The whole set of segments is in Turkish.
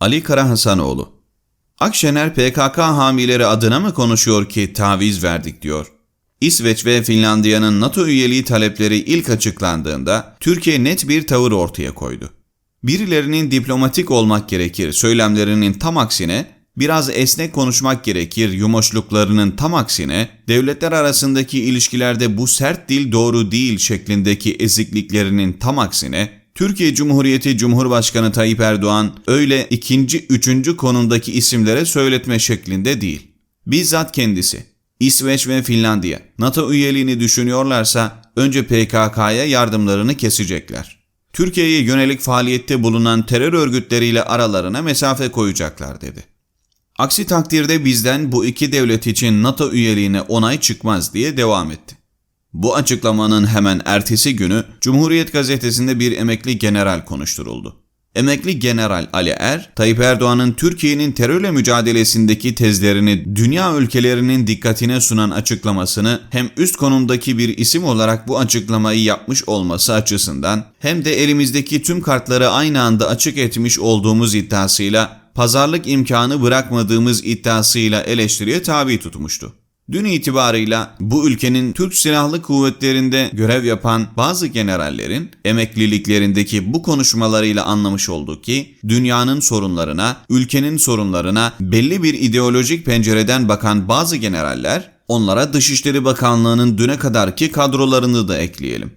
Ali Karahasanoğlu Akşener PKK hamileri adına mı konuşuyor ki taviz verdik diyor. İsveç ve Finlandiya'nın NATO üyeliği talepleri ilk açıklandığında Türkiye net bir tavır ortaya koydu. Birilerinin diplomatik olmak gerekir söylemlerinin tam aksine biraz esnek konuşmak gerekir yumoşluklarının tam aksine devletler arasındaki ilişkilerde bu sert dil doğru değil şeklindeki ezikliklerinin tam aksine Türkiye Cumhuriyeti Cumhurbaşkanı Tayyip Erdoğan öyle ikinci, üçüncü konumdaki isimlere söyletme şeklinde değil. Bizzat kendisi, İsveç ve Finlandiya NATO üyeliğini düşünüyorlarsa önce PKK'ya yardımlarını kesecekler. Türkiye'ye yönelik faaliyette bulunan terör örgütleriyle aralarına mesafe koyacaklar dedi. Aksi takdirde bizden bu iki devlet için NATO üyeliğine onay çıkmaz diye devam etti. Bu açıklamanın hemen ertesi günü Cumhuriyet gazetesinde bir emekli general konuşturuldu. Emekli General Ali Er, Tayyip Erdoğan'ın Türkiye'nin terörle mücadelesindeki tezlerini dünya ülkelerinin dikkatine sunan açıklamasını hem üst konumdaki bir isim olarak bu açıklamayı yapmış olması açısından hem de elimizdeki tüm kartları aynı anda açık etmiş olduğumuz iddiasıyla pazarlık imkanı bırakmadığımız iddiasıyla eleştiriye tabi tutmuştu. Dün itibarıyla bu ülkenin Türk Silahlı Kuvvetleri'nde görev yapan bazı generallerin emekliliklerindeki bu konuşmalarıyla anlamış olduk ki dünyanın sorunlarına, ülkenin sorunlarına belli bir ideolojik pencereden bakan bazı generaller onlara Dışişleri Bakanlığı'nın düne kadarki kadrolarını da ekleyelim.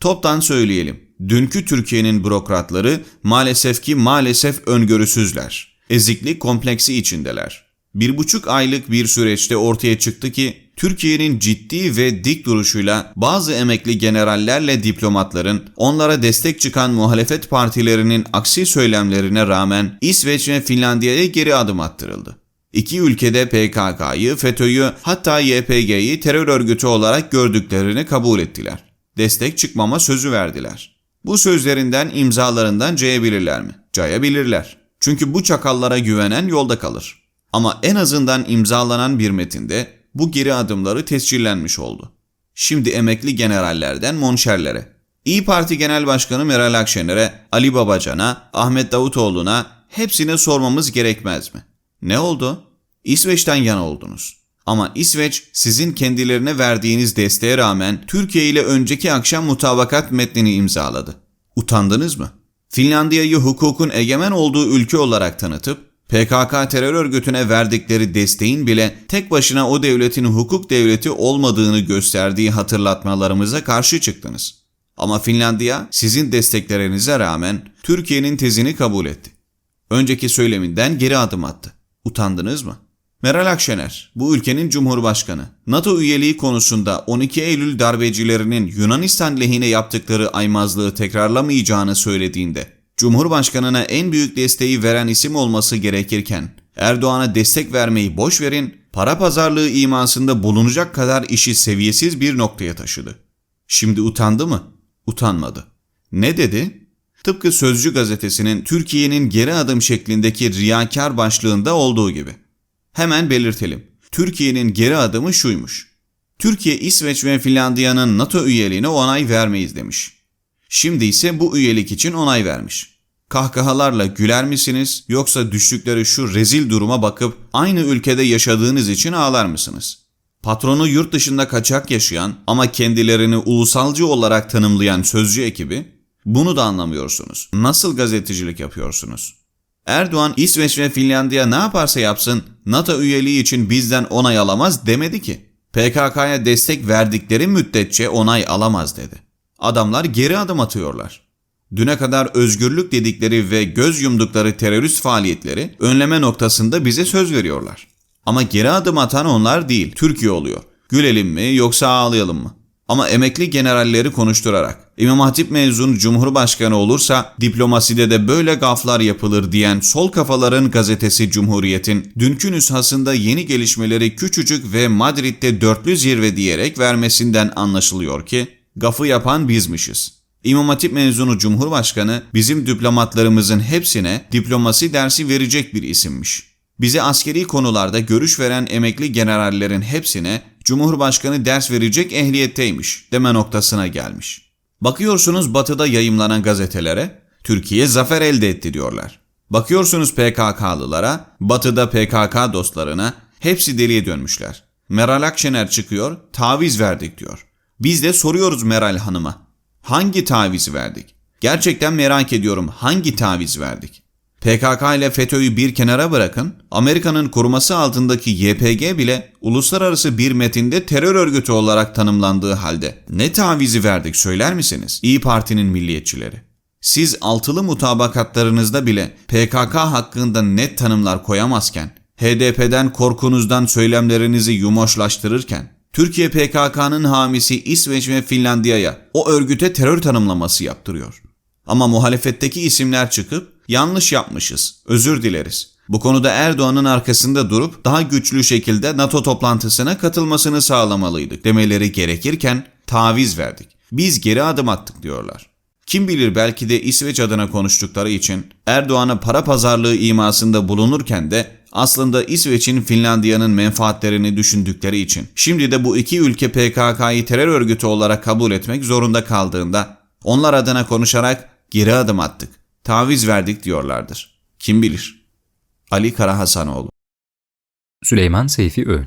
Toptan söyleyelim. Dünkü Türkiye'nin bürokratları maalesef ki maalesef öngörüsüzler. Eziklik kompleksi içindeler bir buçuk aylık bir süreçte ortaya çıktı ki Türkiye'nin ciddi ve dik duruşuyla bazı emekli generallerle diplomatların onlara destek çıkan muhalefet partilerinin aksi söylemlerine rağmen İsveç ve Finlandiya'ya geri adım attırıldı. İki ülkede PKK'yı, FETÖ'yü hatta YPG'yi terör örgütü olarak gördüklerini kabul ettiler. Destek çıkmama sözü verdiler. Bu sözlerinden imzalarından cayabilirler mi? Cayabilirler. Çünkü bu çakallara güvenen yolda kalır. Ama en azından imzalanan bir metinde bu geri adımları tescillenmiş oldu. Şimdi emekli generallerden monşerlere, İyi Parti Genel Başkanı Meral Akşener'e, Ali Babacan'a, Ahmet Davutoğlu'na hepsine sormamız gerekmez mi? Ne oldu? İsveç'ten yana oldunuz. Ama İsveç sizin kendilerine verdiğiniz desteğe rağmen Türkiye ile önceki akşam mutabakat metnini imzaladı. Utandınız mı? Finlandiya'yı hukukun egemen olduğu ülke olarak tanıtıp PKK terör örgütüne verdikleri desteğin bile tek başına o devletin hukuk devleti olmadığını gösterdiği hatırlatmalarımıza karşı çıktınız. Ama Finlandiya sizin desteklerinize rağmen Türkiye'nin tezini kabul etti. Önceki söyleminden geri adım attı. Utandınız mı? Meral Akşener, bu ülkenin cumhurbaşkanı, NATO üyeliği konusunda 12 Eylül darbecilerinin Yunanistan lehine yaptıkları aymazlığı tekrarlamayacağını söylediğinde Cumhurbaşkanına en büyük desteği veren isim olması gerekirken Erdoğan'a destek vermeyi boş verin, para pazarlığı imasında bulunacak kadar işi seviyesiz bir noktaya taşıdı. Şimdi utandı mı? Utanmadı. Ne dedi? Tıpkı Sözcü gazetesinin Türkiye'nin geri adım şeklindeki riyakar başlığında olduğu gibi. Hemen belirtelim. Türkiye'nin geri adımı şuymuş. Türkiye, İsveç ve Finlandiya'nın NATO üyeliğine onay vermeyiz demiş. Şimdi ise bu üyelik için onay vermiş. Kahkahalarla güler misiniz yoksa düştükleri şu rezil duruma bakıp aynı ülkede yaşadığınız için ağlar mısınız? Patronu yurt dışında kaçak yaşayan ama kendilerini ulusalcı olarak tanımlayan sözcü ekibi bunu da anlamıyorsunuz. Nasıl gazetecilik yapıyorsunuz? Erdoğan İsveç ve Finlandiya ne yaparsa yapsın NATO üyeliği için bizden onay alamaz demedi ki. PKK'ya destek verdikleri müddetçe onay alamaz dedi. Adamlar geri adım atıyorlar. Düne kadar özgürlük dedikleri ve göz yumdukları terörist faaliyetleri önleme noktasında bize söz veriyorlar. Ama geri adım atan onlar değil, Türkiye oluyor. Gülelim mi yoksa ağlayalım mı? Ama emekli generalleri konuşturarak İmam Hatip mezunu Cumhurbaşkanı olursa diplomaside de böyle gaflar yapılır diyen sol kafaların gazetesi Cumhuriyet'in dünkü nüshasında yeni gelişmeleri küçücük ve Madrid'de dörtlü zirve diyerek vermesinden anlaşılıyor ki gafı yapan bizmişiz. İmam Hatip mezunu Cumhurbaşkanı bizim diplomatlarımızın hepsine diplomasi dersi verecek bir isimmiş. Bize askeri konularda görüş veren emekli generallerin hepsine Cumhurbaşkanı ders verecek ehliyetteymiş deme noktasına gelmiş. Bakıyorsunuz batıda yayımlanan gazetelere Türkiye zafer elde etti diyorlar. Bakıyorsunuz PKK'lılara, batıda PKK dostlarına hepsi deliye dönmüşler. Meral Akşener çıkıyor, taviz verdik diyor. Biz de soruyoruz Meral Hanım'a. Hangi tavizi verdik? Gerçekten merak ediyorum hangi taviz verdik? PKK ile FETÖ'yü bir kenara bırakın, Amerika'nın koruması altındaki YPG bile uluslararası bir metinde terör örgütü olarak tanımlandığı halde ne tavizi verdik söyler misiniz? İyi Parti'nin milliyetçileri. Siz altılı mutabakatlarınızda bile PKK hakkında net tanımlar koyamazken, HDP'den korkunuzdan söylemlerinizi yumoşlaştırırken, Türkiye PKK'nın hamisi İsveç ve Finlandiya'ya o örgüte terör tanımlaması yaptırıyor. Ama muhalefetteki isimler çıkıp yanlış yapmışız, özür dileriz. Bu konuda Erdoğan'ın arkasında durup daha güçlü şekilde NATO toplantısına katılmasını sağlamalıydık demeleri gerekirken taviz verdik. Biz geri adım attık diyorlar. Kim bilir belki de İsveç adına konuştukları için Erdoğan'a para pazarlığı imasında bulunurken de aslında İsveç'in Finlandiya'nın menfaatlerini düşündükleri için şimdi de bu iki ülke PKK'yı terör örgütü olarak kabul etmek zorunda kaldığında onlar adına konuşarak geri adım attık, taviz verdik diyorlardır. Kim bilir? Ali Karahasanoğlu Süleyman Seyfi Öğün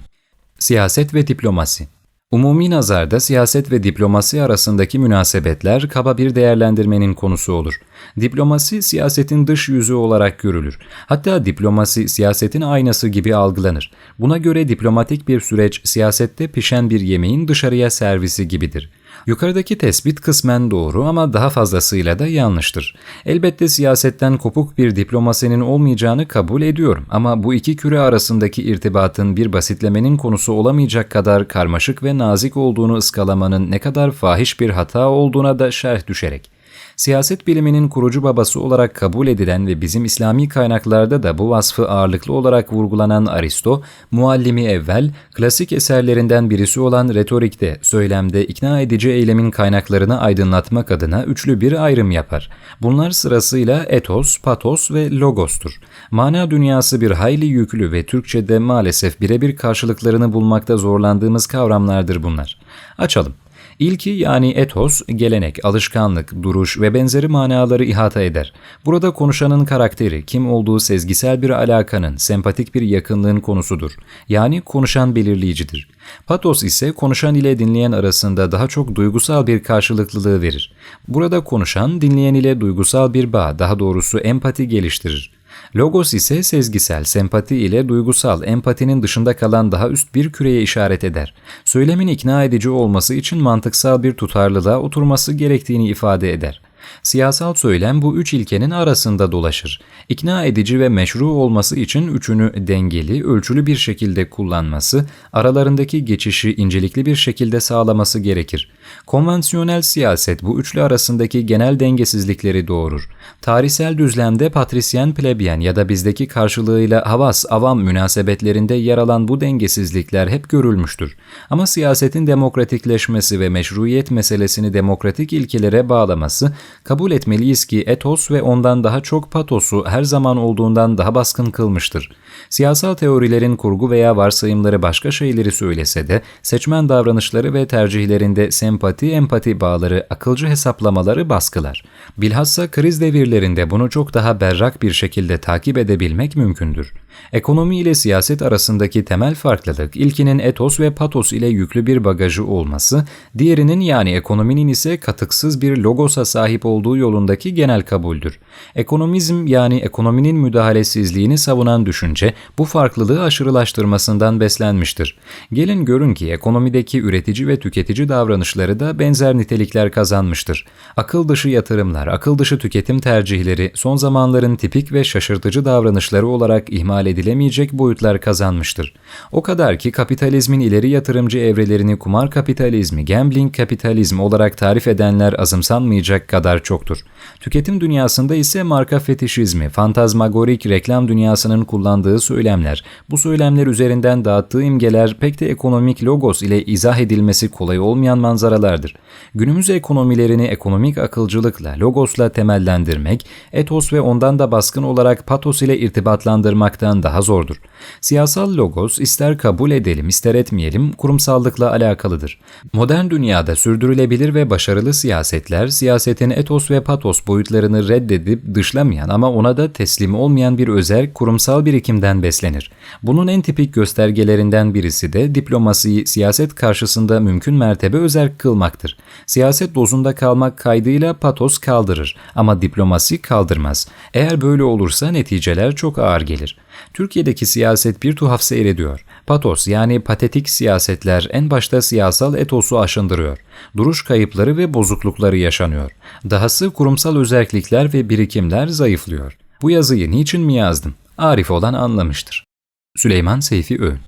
Siyaset ve Diplomasi Umumi nazarda siyaset ve diplomasi arasındaki münasebetler kaba bir değerlendirmenin konusu olur. Diplomasi siyasetin dış yüzü olarak görülür. Hatta diplomasi siyasetin aynası gibi algılanır. Buna göre diplomatik bir süreç siyasette pişen bir yemeğin dışarıya servisi gibidir. Yukarıdaki tespit kısmen doğru ama daha fazlasıyla da yanlıştır. Elbette siyasetten kopuk bir diplomasinin olmayacağını kabul ediyorum ama bu iki küre arasındaki irtibatın bir basitlemenin konusu olamayacak kadar karmaşık ve nazik olduğunu ıskalamanın ne kadar fahiş bir hata olduğuna da şerh düşerek siyaset biliminin kurucu babası olarak kabul edilen ve bizim İslami kaynaklarda da bu vasfı ağırlıklı olarak vurgulanan Aristo, muallimi evvel, klasik eserlerinden birisi olan retorikte, söylemde ikna edici eylemin kaynaklarını aydınlatmak adına üçlü bir ayrım yapar. Bunlar sırasıyla etos, patos ve logostur. Mana dünyası bir hayli yüklü ve Türkçe'de maalesef birebir karşılıklarını bulmakta zorlandığımız kavramlardır bunlar. Açalım. İlki yani etos, gelenek, alışkanlık, duruş ve benzeri manaları ihata eder. Burada konuşanın karakteri, kim olduğu sezgisel bir alakanın, sempatik bir yakınlığın konusudur. Yani konuşan belirleyicidir. Patos ise konuşan ile dinleyen arasında daha çok duygusal bir karşılıklılığı verir. Burada konuşan dinleyen ile duygusal bir bağ, daha doğrusu empati geliştirir. Logos ise sezgisel, sempati ile duygusal, empatinin dışında kalan daha üst bir küreye işaret eder. Söylemin ikna edici olması için mantıksal bir tutarlılığa oturması gerektiğini ifade eder. Siyasal söylem bu üç ilkenin arasında dolaşır. İkna edici ve meşru olması için üçünü dengeli, ölçülü bir şekilde kullanması, aralarındaki geçişi incelikli bir şekilde sağlaması gerekir. Konvansiyonel siyaset bu üçlü arasındaki genel dengesizlikleri doğurur. Tarihsel düzlemde patrisyen plebyen ya da bizdeki karşılığıyla havas avam münasebetlerinde yer alan bu dengesizlikler hep görülmüştür. Ama siyasetin demokratikleşmesi ve meşruiyet meselesini demokratik ilkelere bağlaması kabul etmeliyiz ki etos ve ondan daha çok patosu her zaman olduğundan daha baskın kılmıştır. Siyasal teorilerin kurgu veya varsayımları başka şeyleri söylese de seçmen davranışları ve tercihlerinde sempati empati bağları akılcı hesaplamaları baskılar. Bilhassa kriz devirlerinde bunu çok daha berrak bir şekilde takip edebilmek mümkündür. Ekonomi ile siyaset arasındaki temel farklılık ilkinin etos ve patos ile yüklü bir bagajı olması, diğerinin yani ekonominin ise katıksız bir logosa sahip olduğu yolundaki genel kabuldür. Ekonomizm yani ekonominin müdahalesizliğini savunan düşünce bu farklılığı aşırılaştırmasından beslenmiştir. Gelin görün ki ekonomideki üretici ve tüketici davranışları da benzer nitelikler kazanmıştır. Akıl dışı yatırımlar, akıl dışı tüketim tercihleri son zamanların tipik ve şaşırtıcı davranışları olarak ihmal edilemeyecek boyutlar kazanmıştır. O kadar ki kapitalizmin ileri yatırımcı evrelerini kumar kapitalizmi, gambling kapitalizmi olarak tarif edenler azımsanmayacak kadar çoktur. Tüketim dünyasında ise marka fetişizmi, fantazmagorik reklam dünyasının kullandığı söylemler, bu söylemler üzerinden dağıttığı imgeler pek de ekonomik logos ile izah edilmesi kolay olmayan manzaralardır. Günümüz ekonomilerini ekonomik akılcılıkla, logosla temellendirmek, etos ve ondan da baskın olarak patos ile irtibatlandırmaktan bulmaktan daha zordur. Siyasal logos ister kabul edelim ister etmeyelim kurumsallıkla alakalıdır. Modern dünyada sürdürülebilir ve başarılı siyasetler siyasetin etos ve patos boyutlarını reddedip dışlamayan ama ona da teslim olmayan bir özel kurumsal birikimden beslenir. Bunun en tipik göstergelerinden birisi de diplomasiyi siyaset karşısında mümkün mertebe özel kılmaktır. Siyaset dozunda kalmak kaydıyla patos kaldırır ama diplomasi kaldırmaz. Eğer böyle olursa neticeler çok ağır gelir. Türkiye'deki siyaset bir tuhaf seyrediyor. Patos yani patetik siyasetler en başta siyasal etosu aşındırıyor. Duruş kayıpları ve bozuklukları yaşanıyor. Dahası kurumsal özellikler ve birikimler zayıflıyor. Bu yazıyı niçin mi yazdım? Arif olan anlamıştır. Süleyman Seyfi Öğün